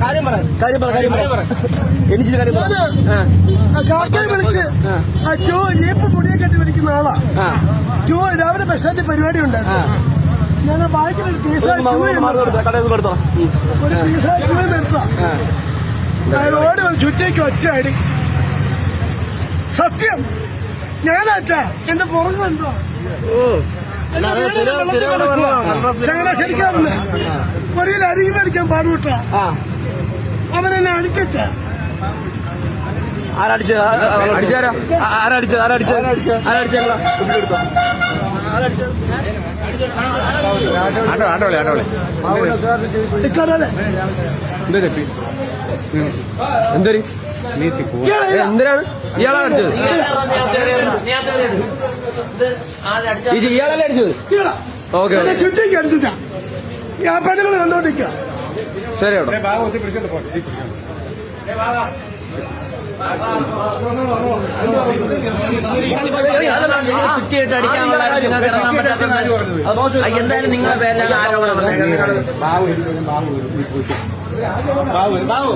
കാര്യം കാക്കയെ കെട്ടി വിളിക്കുന്ന ആളാ ജോ രാവിലെ ബസ്റ്റാൻഡിൽ പരിപാടി ഉണ്ടായിരുന്നു ഞാൻ ബാക്കിൽ ഒരു ഒരു ഓടി ചുറ്റേക്ക് ഒറ്റ അടി സത്യം ഞാനാച്ചാ? എന്റെ പുറകുണ്ടോ ചങ്ങനാശ്ശേരിക്കാറുണ്ട് ഒരിക്കലും അരികി മേടിക്കാൻ പാടുവിട്ട അവനെന്നെ അടിച്ച ആരടിച്ച? അടിച്ചാരോ? ആരടിച്ച? ആരടിച്ച? ആരടിച്ച? എടുത്തോ ആട്ടോ ആട്ടോളെ ആട്ടോളെ. ഇക്കടലെ എന്ത് തെറ്റി? എന്തൊരു? എന്തിനാണ്? ഇയാളാണ് അടിച്ചത്? ഇയാളല്ലേ അടിച്ചത്? ഓക്കെ ചുറ്റേക്ക് അടിച്ചാ ഞാൻ കണ്ടോണ്ടിരിക്കുക ശരി കുറ്റിയിട്ട് അടിക്കാനുള്ള നിങ്ങൾക്ക് ഇറങ്ങാൻ പറ്റാത്തത് എന്തായാലും നിങ്ങളെ പേരിലാണ് ആരോപണം വന്നേക്കുന്നത് ബാബു ബാബു